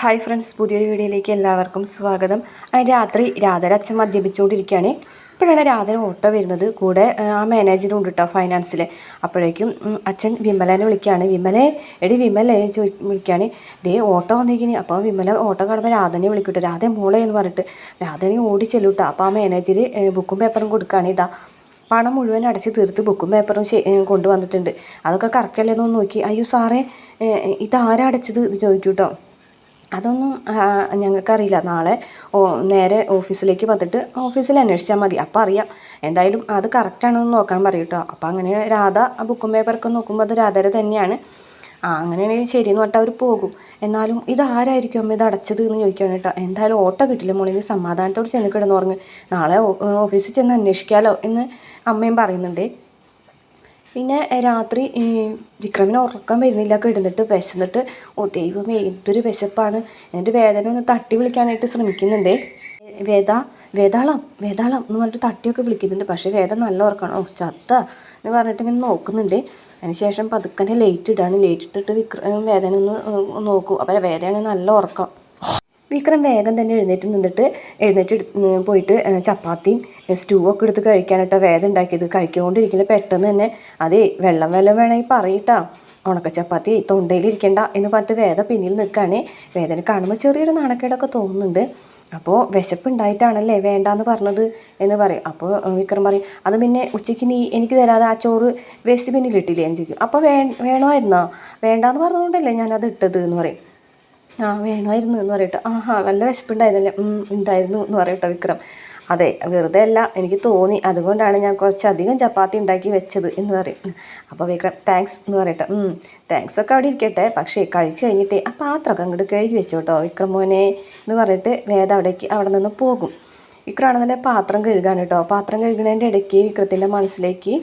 Hi friends പുതിയൊരു വീഡിയോയിലേക്ക് എല്ലാവർക്കും സ്വാഗതം. രാത്രി രാധര അച്ഛൻ മദ്യപിച്ചുകൊണ്ടിരിക്കുകയാണ്. ഇപ്പോഴാണ് രാധര ഓട്ടോ വരുന്നത്. കൂടെ ആ, മാനേജറും ഉണ്ട് കേട്ടോ ഫൈനാൻസിൽ അപ്പോഴേക്കും അച്ഛൻ വിമലനെ വിളിക്കുകയാണ്. വിമലെ എടി വിമലെ ചോദി വിളിക്കുകയാണ്. ഡേ ഓട്ടോ വന്നിരിക്കുന്നു അപ്പോൾ വിമല ഓട്ടോ കാണുമ്പോൾ രാധനെ വിളിക്കട്ടെ. രാധ മോളെ എന്ന് പറഞ്ഞിട്ട്. രാധനെ ഓടി ചെല്ലൂട്ടോ. അപ്പോൾ ആ മാനേജർ ബുക്കും പേപ്പറും കൊടുക്കുകയാണ്. ഇതാ പണം മുഴുവൻ അടച്ച് തീർത്ത് ബുക്കും പേപ്പറും കൊണ്ടുവന്നിട്ടുണ്ട്. അതൊക്കെ കറക്റ്റ് എന്ന് നോക്കി. അയ്യോ സാറേ ഇതാരടച്ചത് ഇത് ചോദിക്കൂ കേട്ടോ അതൊന്നും ഞങ്ങൾക്കറിയില്ല. നാളെ ഓ നേരെ ഓഫീസിലേക്ക് വന്നിട്ട് ഓഫീസിൽ അന്വേഷിച്ചാൽ മതി. അപ്പോൾ അറിയാം. എന്തായാലും അത് കറക്റ്റാണോ എന്ന് നോക്കാൻ പറയും കേട്ടോ അപ്പോൾ അങ്ങനെ രാധ ആ ബുക്കും പേപ്പറൊക്കെ നോക്കുമ്പോൾ അത് രാധര തന്നെയാണ്. ആ അങ്ങനെയാണെങ്കിൽ ശരിയെന്ന് പറഞ്ഞിട്ട് അവർ പോകും. എന്നാലും ഇതാരായിരിക്കും അമ്മ ഇത് അടച്ചത് എന്ന് ചോദിക്കുകയാണ് കേട്ടോ എന്തായാലും ഓട്ടോ കിട്ടില്ല മോളിൽ ഇത് സമാധാനത്തോട് ചെന്ന് കിടന്നു പറഞ്ഞ് നാളെ ഓഫീസിൽ ചെന്ന് അന്വേഷിക്കാമല്ലോ എന്ന് അമ്മയും പറയുന്നുണ്ട്. പിന്നെ രാത്രി വിക്രമിന് ഉറക്കം വരുന്നില്ല. കിടന്നിട്ട് വിശന്നിട്ട് ഓ ദൈവമേ എന്തൊരു വിശപ്പാണ്. എന്നിട്ട് വേദന ഒന്ന് തട്ടി വിളിക്കാനായിട്ട് ശ്രമിക്കുന്നുണ്ട്. വേദ വേതാളം വേതാളം എന്ന് പറഞ്ഞിട്ട് തട്ടിയൊക്കെ വിളിക്കുന്നുണ്ട്. പക്ഷേ വേദ നല്ല ഉറക്കമാണ് ഓ ചത്ത എന്ന് പറഞ്ഞിട്ട് ഇങ്ങനെ നോക്കുന്നുണ്ട്. അതിനുശേഷം പതുക്കനെ ലേറ്റ് ഇടാണ്. ലേറ്റ് ഇട്ടിട്ട് വിക്ര വേദന ഒന്ന് നോക്കൂ. അപ്പോൾ വേദന നല്ല ഉറക്കം. വിക്രം വേഗം തന്നെ എഴുന്നേറ്റ് നിന്നിട്ട് എഴുന്നേറ്റ് പോയിട്ട് ചപ്പാത്തിയും സ്റ്റൂ ഒക്കെ എടുത്ത് കഴിക്കാനായിട്ടോ വേദം ഉണ്ടാക്കിയത്. കഴിച്ചുകൊണ്ടിരിക്കില്ല പെട്ടെന്ന് തന്നെ. അതേ വെള്ളം വെള്ളം വേണമെങ്കിൽ പറയിട്ടാ. ഉണക്ക ചപ്പാത്തി തൊണ്ടയിലിരിക്കണ്ട എന്ന് പറഞ്ഞിട്ട് വേദ പിന്നിൽ നിൽക്കുകയാണ് വേദന കാണുമ്പോൾ ചെറിയൊരു നാണക്കേടൊക്കെ തോന്നുന്നുണ്ട്. അപ്പോൾ വിശപ്പുണ്ടായിട്ടാണല്ലേ വേണ്ടാന്ന് പറഞ്ഞത് എന്ന് പറയും. അപ്പോൾ വിക്രം പറയും അത് പിന്നെ ഉച്ചയ്ക്ക് നീ എനിക്ക് തരാതെ ആ ചോറ് വേസ്റ്റ് ബിന്നിൽ ഇട്ടില്ലേ? എന്ന് ചോദിക്കും. അപ്പോൾ വേ വേണമായിരുന്നോ? വേണ്ടാന്ന് പറഞ്ഞതുകൊണ്ടല്ലേ ഞാനത് ഇട്ടത്? എന്ന് പറയും. ആ വേണമായിരുന്നു എന്ന് പറയട്ടെ. ആഹാ നല്ല വിശപ്പുണ്ടായിരുന്നല്ലേ? ഉണ്ടായിരുന്നു എന്ന് പറയട്ടെ വിക്രം. അതെ വെറുതെ അല്ല എനിക്ക് തോന്നി. അതുകൊണ്ടാണ് ഞാൻ കുറച്ചധികം ചപ്പാത്തി ഉണ്ടാക്കി വെച്ചത് എന്ന് പറയും. അപ്പോൾ വിക്രം താങ്ക്സ് എന്ന് പറയട്ടെ. താങ്ക്സ് ഒക്കെ അവിടെ ഇരിക്കട്ടെ. പക്ഷേ കഴിച്ചു കഴിഞ്ഞിട്ട് ആ പാത്രമൊക്കെ അങ്ങോട്ട് കഴുകി വെച്ചോട്ടോ വിക്രം മോനെ എന്ന് പറഞ്ഞിട്ട് വേദ അവിടേക്ക് അവിടെ നിന്ന് പോകും. വിക്രമാണെന്നെ പാത്രം കഴുകാണ് കേട്ടോ. പാത്രം കഴുകുന്നതിന്റെ ഇടയ്ക്ക് വിക്രത്തിന്റെ മനസ്സിലേക്ക്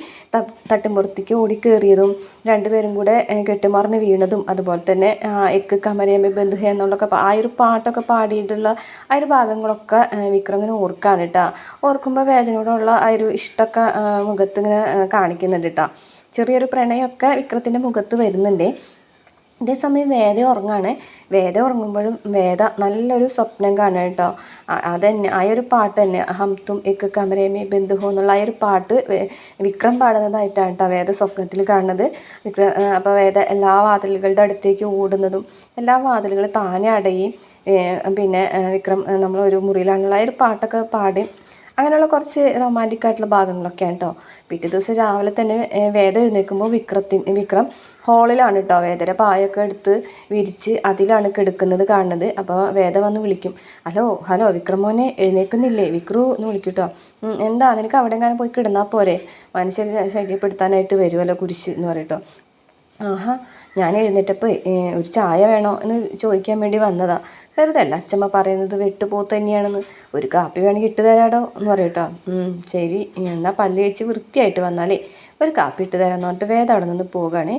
തട്ടുമ്പുറത്തേക്ക് ഓടിക്കേറിയതും രണ്ടുപേരും കൂടെ കെട്ടുമറിഞ്ഞ് വീണതും അതുപോലെ തന്നെ എക്ക് കമരയമ്മ ബന്ധു എന്നുള്ളൊക്കെ ആ ഒരു പാട്ടൊക്കെ പാടിയിട്ടുള്ള ആ ഒരു ഭാഗങ്ങളൊക്കെ വിക്രം ഇങ്ങനെ ഓർക്കാണ് കേട്ടോ. ഓർക്കുമ്പോൾ വേദനയോടുള്ള ആ ഒരു ഇഷ്ടമൊക്കെ ആ, മുഖത്ത് ഇങ്ങനെ കാണിക്കുന്നുണ്ട് കേട്ടോ. ചെറിയൊരു പ്രണയമൊക്കെ വിക്രത്തിന്റെ മുഖത്ത് വരുന്നുണ്ട്. അതേസമയം വേദ ഉറങ്ങാണ്. വേദ ഉറങ്ങുമ്പോഴും വേദ നല്ലൊരു സ്വപ്നം കാണുക കേട്ടോ. അതന്നെ ആ ഒരു പാട്ട് തന്നെ ഹംതും എക്ക് കമരേമി ബന്ധുഹോ എന്നുള്ള ആ ഒരു പാട്ട് വിക്രം പാടുന്നതായിട്ടാണ് കേട്ടോ വേദ സ്വപ്നത്തിൽ കാണുന്നത്. വിക്രം അപ്പോൾ വേദ എല്ലാ വാതിലുകളുടെ അടുത്തേക്ക് ഓടുന്നതും എല്ലാ വാതിലുകളും താനെ അടയും. പിന്നെ വിക്രം നമ്മളൊരു മുറിയിലാണുള്ള ഒരു പാട്ടൊക്കെ പാടി. അങ്ങനെയുള്ള കുറച്ച് റൊമാന്റിക് ആയിട്ടുള്ള ഭാഗങ്ങളൊക്കെയാണ് കേട്ടോ. പിറ്റേ ദിവസം രാവിലെ തന്നെ വേദം എഴുന്നേൽക്കുമ്പോൾ വിക്രത്തി വിക്രം ഹാളിലാണ് കേട്ടോ വേദര. പായൊക്കെ എടുത്ത് വിരിച്ച് അതിലാണ് കിടക്കുന്നത് കാണുന്നത്. അപ്പോൾ വേദ വന്ന് വിളിക്കും. ഹലോ ഹലോ വിക്രമോനെ എഴുന്നേൽക്കുന്നില്ലേ? വിക്രു എന്ന് വിളിക്കും കേട്ടോ എന്താ? നിനക്ക് അവിടെ എങ്ങാനും പോയി കിടന്നാൽ പോരെ? മനുഷ്യരെ ശല്യപ്പെടുത്താനായിട്ട് വരുമല്ലോ കുരിശ് എന്ന് പറയട്ടോ ആഹാ ഞാൻ എഴുന്നേറ്റപ്പോൾ ഒരു ചായ വേണോ? എന്ന് ചോദിക്കാൻ വേണ്ടി വന്നതാ. കരുതല്ല അച്ഛമ്മ പറയുന്നത് വെട്ടുപോത്ത് തന്നെയാണെന്ന്. ഒരു കാപ്പി വേണമെങ്കിൽ ഇട്ട് തരാടോ? എന്ന് പറയട്ടോ "ഉം, ശരി. എന്നാൽ പല്ല് കഴിച്ച് വൃത്തിയായിട്ട് വന്നാലേ ഒരു കാപ്പി ഇട്ട് തരാമെന്ന് പറഞ്ഞിട്ട് വേദം അവിടെ നിന്ന് പോവുകയാണ്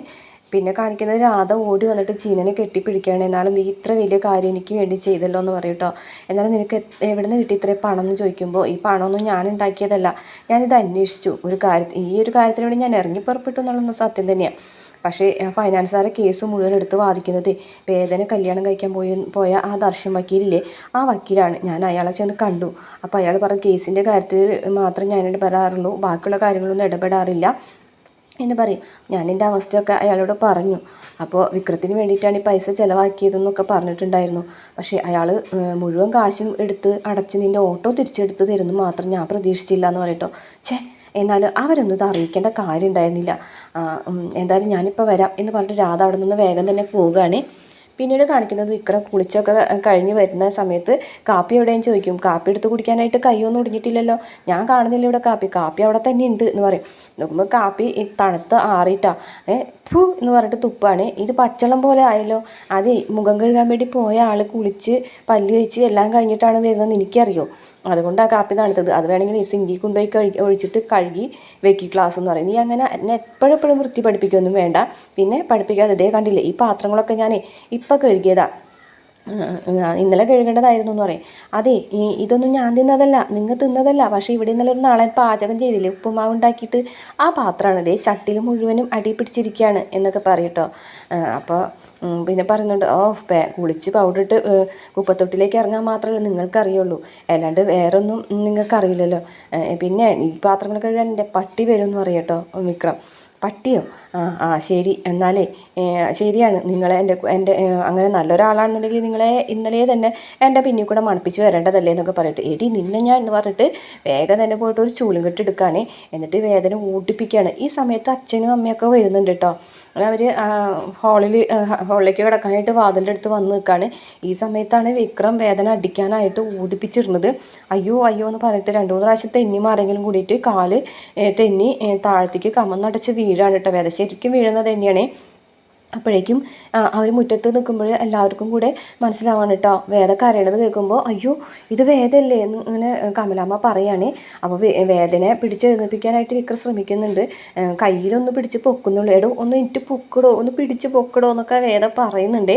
പിന്നെ കാണിക്കുന്നത് രാധ ഓടി വന്നിട്ട് ചീനനെ കെട്ടിപ്പിടിക്കുകയാണ്. എന്നാലും നീ ഇത്ര വലിയ കാര്യം എനിക്ക് വേണ്ടി ചെയ്തല്ലോ എന്ന് പറയട്ടോ എന്നാലും നിനക്ക് എവിടെ നിന്ന് കിട്ടി ഇത്രയും പണം എന്ന് ചോദിക്കുമ്പോൾ ഈ പണമൊന്നും ഞാൻ ഉണ്ടാക്കിയതല്ല. ഞാനിത് അന്വേഷിച്ചു. ഒരു കാര്യത്തിൽ ഈ ഒരു കാര്യത്തിന് വേണ്ടി ഞാൻ ഇറങ്ങി പുറപ്പെട്ടു എന്നുള്ളത് സത്യം തന്നെയാണ് പക്ഷേ ഫൈനാൻസുകാരെ കേസ് മുഴുവൻ എടുത്ത് വാദിക്കുന്നത് വേദന കല്യാണം കഴിക്കാൻ പോയ പോയ ആ ദർശൻ വക്കീലില്ലേ? ആ വക്കീലാണ്. ഞാൻ അയാളെ ചെന്ന് കണ്ടു. അപ്പോൾ അയാൾ പറഞ്ഞ കേസിന്റെ കാര്യത്തിൽ മാത്രം ഞാൻ ഇടപെടാറുള്ളൂ ബാക്കിയുള്ള കാര്യങ്ങളൊന്നും ഇടപെടാറില്ല. എന്ന് പറയും. ഞാൻ എന്റെ അവസ്ഥയൊക്കെ അയാളോട് പറഞ്ഞു. അപ്പോൾ വിക്രത്തിന് വേണ്ടിയിട്ടാണ് ഈ പൈസ ചിലവാക്കിയതെന്നൊക്കെ പറഞ്ഞിട്ടുണ്ടായിരുന്നു. പക്ഷേ അയാൾ മുഴുവൻ കാശും എടുത്ത് അടച്ച് നിന്റെ ഓട്ടോ തിരിച്ചെടുത്ത് തരുന്നു മാത്രം ഞാൻ പ്രതീക്ഷിച്ചില്ല എന്ന് പറയട്ടോ ഛേ എന്നാൽ അവരൊന്നും ഇത് അറിയിക്കേണ്ട കാര്യം ഉണ്ടായിരുന്നില്ല എന്തായാലും ഞാനിപ്പോൾ വരാം എന്ന് പറഞ്ഞിട്ട് രാധ അവിടെ നിന്ന് വേഗം തന്നെ പോവുകയാണ്. പിന്നീട് കാണിക്കുന്നത് വിക്രം കുളിച്ചൊക്കെ കഴിഞ്ഞ് വരുന്ന സമയത്ത് കാപ്പി എവിടെയും ചോദിക്കും. കാപ്പി എടുത്ത് കുടിക്കാനായിട്ട് കൈയൊന്നും ഒടിഞ്ഞിട്ടില്ലല്ലോ. ഞാൻ കാണുന്നില്ല ഇവിടെ കാപ്പി. കാപ്പി അവിടെ തന്നെ ഉണ്ട് എന്ന് പറയും. നോക്കുമ്പോൾ കാപ്പി തണുത്ത് ആറിയിട്ടാ. ഏ ഫു എന്ന് പറഞ്ഞിട്ട് തുപ്പാണ്. ഇത് പച്ചളം പോലെ ആയല്ലോ. അതെ മുഖം കഴുകാൻ വേണ്ടി പോയ ആൾ കുളിച്ച് പല്ല് കഴിച്ച് എല്ലാം കഴിഞ്ഞിട്ടാണ് വരുന്നതെന്ന് എനിക്കറിയോ. അതുകൊണ്ടാണ് കാപ്പി തണുത്തത്. അത് വേണമെങ്കിൽ ഈ സിങ്കി കൊണ്ടുപോയി കഴുകി ഒഴിച്ചിട്ട് കഴുകി വെക്കി ക്ലാസ് എന്ന് പറയും. നീ അങ്ങനെ എന്നെ എപ്പോഴെപ്പോഴും വൃത്തി പഠിപ്പിക്കൊന്നും വേണ്ട. പിന്നെ പഠിപ്പിക്കാതെ ഇതേ കണ്ടില്ലേ ഈ പാത്രങ്ങളൊക്കെ ഞാൻ ഇപ്പം കഴുകിയതാ. ആ, ഇന്നലെ കഴുകേണ്ടതായിരുന്നു എന്ന് പറയും. അതെ ഇതൊന്നും ഞാൻ തിന്നതല്ല നിങ്ങൾ തിന്നതല്ല പക്ഷേ ഇവിടെ ഇന്നലെ ഒരു നാളെ പാചകം ചെയ്തില്ലേ ഉപ്പുമാവ് ഉണ്ടാക്കിയിട്ട്. ആ പാത്രമാണ് ഇതേ ചട്ടിയിൽ മുഴുവനും അടി പിടിച്ചിരിക്കുകയാണ് എന്നൊക്കെ പറയട്ടോ അപ്പോൾ പിന്നെ പറയുന്നുണ്ട് ഓ പേ കുളിച്ച് പൗഡർ ഇട്ട് കുപ്പത്തൊട്ടിലേക്ക് ഇറങ്ങാൻ മാത്രമല്ല നിങ്ങൾക്കറിയുള്ളൂ. അല്ലാണ്ട് വേറൊന്നും നിങ്ങൾക്കറിയില്ലല്ലോ. പിന്നെ ഈ പാത്രങ്ങൾ കഴുകാൻ എന്റെ പട്ടി വരും എന്ന് പറയട്ടോ വിക്രം. പട്ടിയോ? ആ ആ ശരി. എന്നാലേ ശരിയാണ്. നിങ്ങളെ എന്റെ എന്റെ അങ്ങനെ നല്ലൊരാളാണെന്നുണ്ടെങ്കിൽ നിങ്ങളെ ഇന്നലെ തന്നെ എന്റെ പിന്നിൽ കൂടെ മണപ്പിച്ച് വരേണ്ടതല്ലേ എന്നൊക്കെ പറഞ്ഞിട്ട് എടി നിന്നെ ഞാൻ എന്ന് പറഞ്ഞിട്ട് വേഗം തന്നെ പോയിട്ട് ഒരു ചൂലും കെട്ടെടുക്കുകയാണ് എന്നിട്ട് വേദന ഊട്ടിപ്പിക്കുകയാണ്. ഈ സമയത്ത് അച്ഛനും അമ്മയൊക്കെ വരുന്നുണ്ട് കേട്ടോ. അവർ ഹാളിൽ ഹാളിലേക്ക് കിടക്കാനായിട്ട് വാതിലിന്റെ അടുത്ത് വന്ന് നിൽക്കുകയാണ് ഈ സമയത്താണ് വിക്രം വേദന അടിക്കാനായിട്ട് ഓടിപ്പിച്ചിരുന്നത് അയ്യോ അയ്യോ എന്ന് പറഞ്ഞിട്ട് രണ്ട് മൂന്ന് പ്രാവശ്യം തെന്നി മാറെങ്കിലും കൂടിയിട്ട് കാൽ തെന്നി താഴത്തേക്ക് കമന്നടച്ച് വീഴാണ് കേട്ടോ വേദന. ശരിക്കും വീഴുന്നത് തന്നെയാണ്. അപ്പോഴേക്കും അവർ മുറ്റത്ത് നിൽക്കുമ്പോൾ എല്ലാവർക്കും കൂടെ മനസ്സിലാവാണ് കേട്ടോ വേദ കരയണത് കേൾക്കുമ്പോൾ അയ്യോ ഇത് വേദല്ലേ? എന്ന് ഇങ്ങനെ കമലാമ്മ പറയാണ്. അപ്പോൾ വേദനെ പിടിച്ചെഴുന്നേൽപ്പിക്കാനായിട്ട് വിക്രം ശ്രമിക്കുന്നുണ്ട്. കയ്യിലൊന്ന് പിടിച്ച് പൊക്കുന്നുള്ളൂ. എടോ ഒന്ന് ഇറ്റ് പൊക്കടോ ഒന്ന് പിടിച്ച് പൊക്കടോ എന്നൊക്കെ വേദ പറയുന്നുണ്ട്.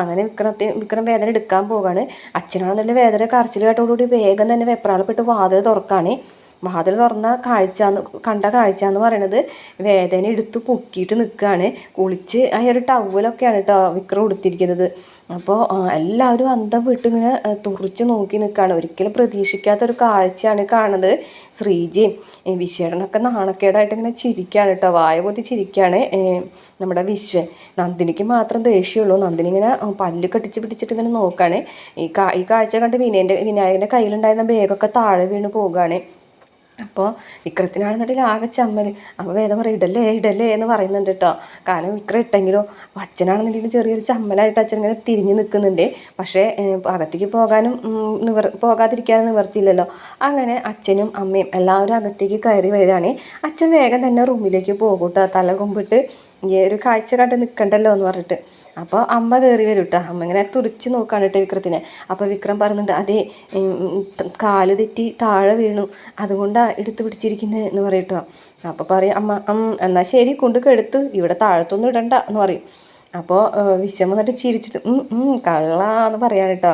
അങ്ങനെ വിക്രത്തെ വിക്രം വേദന എടുക്കാൻ പോവുകയാണ് അച്ഛനാണെന്നുള്ള വേദന കരച്ചിൽ കേട്ടോടുകൂടി വേഗം തന്നെ വെപ്രാളപ്പെട്ട് വാതിൽ തുറക്കാണ്. വാതിൽ തുറന്ന കാഴ്ച കണ്ട കാഴ്ച എന്ന് പറയണത് വേദന എടുത്ത് പൊക്കിയിട്ട് നിൽക്കുകയാണ് കുളിച്ച് ആ ഒരു ടവലൊക്കെയാണ് കേട്ടോ വിക്രം ഉടുത്തിരിക്കുന്നത്. അപ്പോൾ എല്ലാവരും അന്തം വിട്ട് ഇങ്ങനെ ആ, നോക്കി നിൽക്കുകയാണ് ഒരിക്കലും പ്രതീക്ഷിക്കാത്തൊരു കാഴ്ചയാണ് കാണുന്നത്. ശ്രീജയും ഏ, വിശ്വേട്ടനൊക്കെ നാണക്കേടായിട്ട് ഇങ്ങനെ ചിരിക്കുകയാണ് കേട്ടോ വായ പൊത്തി ചിരിക്കുകയാണ് നമ്മുടെ വിശ്വൻ. നന്ദിനിക്ക് മാത്രം ദേഷ്യമുള്ളൂ നന്ദിനി ഇങ്ങനെ പല്ല് കെട്ടിച്ച് പിടിച്ചിട്ട് ഇങ്ങനെ നോക്കുകയാണ് ഈ കാ ഈ കാഴ്ച കണ്ട് വിനയന്റെ വിനായകന്റെ കയ്യിലുണ്ടായിരുന്ന ബാഗൊക്കെ താഴെ വീണ് പോവുകയാണ് അപ്പോൾ വിക്രത്തിനാണെന്നുണ്ടെങ്കിൽ ആകെ ചമ്മൽ അപ്പോൾ വേദം പറയും ഇടല്ലേ ഇടല്ലേ എന്ന് പറയുന്നുണ്ട് കേട്ടോ കാരണം വിക്രം ഇട്ടെങ്കിലും അപ്പോൾ അച്ഛനാണെന്നുണ്ടെങ്കിൽ ചെറിയൊരു ചമ്മലായിട്ട് അച്ഛൻ ഇങ്ങനെ തിരിഞ്ഞു നിൽക്കുന്നുണ്ട് പക്ഷേ അകത്തേക്ക് പോകാനും നിവർ പോകാതിരിക്കാനും നിവർത്തിയില്ലല്ലോ. അങ്ങനെ അച്ഛനും അമ്മയും എല്ലാവരും അകത്തേക്ക് കയറി വരികയാണ്. അച്ഛൻ വേഗം തന്നെ റൂമിലേക്ക് പോകും കേട്ടോ തല കൊമ്പിട്ട് ഈ ഒരു കാഴ്ച കണ്ട് നിൽക്കണ്ടല്ലോ എന്ന് പറഞ്ഞിട്ട്. അപ്പോൾ അമ്മ കയറി വരും കേട്ടോ അമ്മ ഇങ്ങനെ തുറിച്ച് നോക്കാണ് കേട്ടോ വിക്രത്തിനെ. അപ്പോൾ വിക്രം പറയുന്നുണ്ട് അതെ കാൽ തെറ്റി താഴെ വീണു. അതുകൊണ്ടാണ് എടുത്ത് പിടിച്ചിരിക്കുന്നത് എന്ന് പറയും അപ്പോൾ പറയും അമ്മ എന്നാൽ ശരി കൊണ്ട് കെടുത്ത്. ഇവിടെ താഴത്തൊന്നും ഇടണ്ട എന്ന് പറയും. അപ്പോൾ വിശ്വം വന്നിട്ട് ചിരിച്ചിട്ട് കള്ളാന്ന് പറയാൻ കേട്ടോ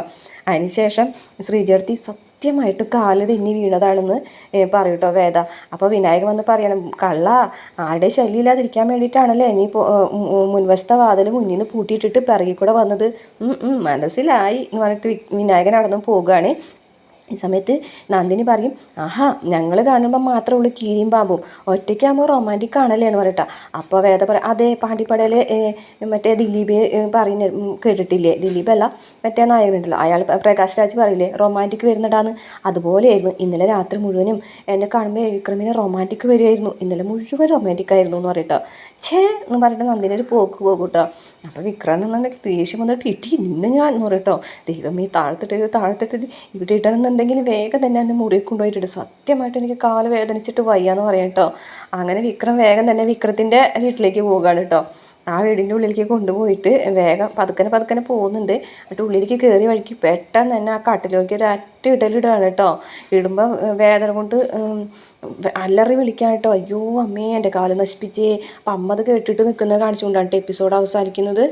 അതിനുശേഷം ശ്രീജർത്തി സത്യമായിട്ട് കാൽ തെന്നി വീണതാണെന്ന് പറയും വേദ. അപ്പോൾ വിനായകൻ വന്ന് പറയണം കള്ള ആരുടെ ശല്യമില്ലാതിരിക്കാൻ വേണ്ടിയിട്ടാണല്ലേ നീ മുൻവശത്തെ വാതിൽ മുന്നിൽ നിന്ന് പൂട്ടിയിട്ടിട്ട് പിറകിൽ കൂടെ വന്നത്? മനസ്സിലായി എന്ന് പറഞ്ഞിട്ട് വിനായകൻ അവിടെ നിന്ന് പോവുകയാണ് ഈ സമയത്ത് നന്ദിനി പറയും ആഹാ ഞങ്ങൾ കാണുമ്പോൾ മാത്രമേ ഉള്ളൂ കീരിയും പാമ്പും. ഒറ്റയ്ക്കാകുമ്പോൾ റൊമാന്റിക് ആണല്ലേ എന്ന് പറയട്ടാ അപ്പോൾ വേദ പറ അതെ പാണ്ടിപ്പടയിൽ മറ്റേ ദിലീപ് പറയുന്ന കേട്ടിട്ടില്ലേ? ദിലീപ് അല്ല മറ്റേ നായകനുണ്ടല്ലോ. അയാൾ പ്രകാശ് രാജ് പറയില്ലേ റൊമാന്റിക് വരുന്നിടാന്ന്. അതുപോലെയായിരുന്നു. ഇന്നലെ രാത്രി മുഴുവനും എന്നെ കാണുമ്പോൾ എഴുക്രമിനെ റൊമാന്റിക് വരുമായിരുന്നു ഇന്നലെ മുഴുവൻ റൊമാന്റിക് ആയിരുന്നു എന്ന് പറയട്ടോ ഛേ എന്ന് പറഞ്ഞിട്ട് നന്ദിനി ഒരു പോക്ക് പോകും കേട്ടോ. അപ്പോൾ വിക്രം ദേഷ്യം വന്നിട്ട് ഇട്ടി നിന്ന് ഞാൻ എന്ന് പറയട്ടോ ദൈവമേ താഴ്ത്തിട്ട് താഴ്ത്തിട്ട് ഇവിടെ ഇടണമെന്നുണ്ടെങ്കിൽ വേഗം തന്നെ എന്നെ മുറിയിൽ കൊണ്ടുപോയിട്ടിട്ട് സത്യമായിട്ട് എനിക്ക് കാൽ വേദനിച്ചിട്ട് വയ്യാന്ന് പറയാം കേട്ടോ. അങ്ങനെ വിക്രം വേഗം തന്നെ വിക്രത്തിന്റെ വീട്ടിലേക്ക് പോവുകയാണ് കേട്ടോ. ആ വീടിന്റെ ഉള്ളിലേക്ക് കൊണ്ടുപോയിട്ട് വേഗം പതുക്കനെ പതുക്കനെ പോകുന്നുണ്ട്. എന്നിട്ട് ഉള്ളിലേക്ക് കയറി വഴിക്ക് പെട്ടെന്ന് തന്നെ ആ കട്ടിലേക്ക് ഒരു അറ്റ ഇടലിടുകയാണ് കേട്ടോ. ഇടുമ്പോൾ വേദന കൊണ്ട് അല്ലറി അലറി വിളിക്കാൻ കേട്ടോ. അയ്യോ അമ്മേ എന്റെ കാൽ നശിപ്പിച്ചേ. അപ്പം അമ്മ അത് കേട്ടിട്ട് നിൽക്കുന്നത് കാണിച്ചുകൊണ്ടാണ് എപ്പിസോഡ് അവസാനിക്കുന്നത്.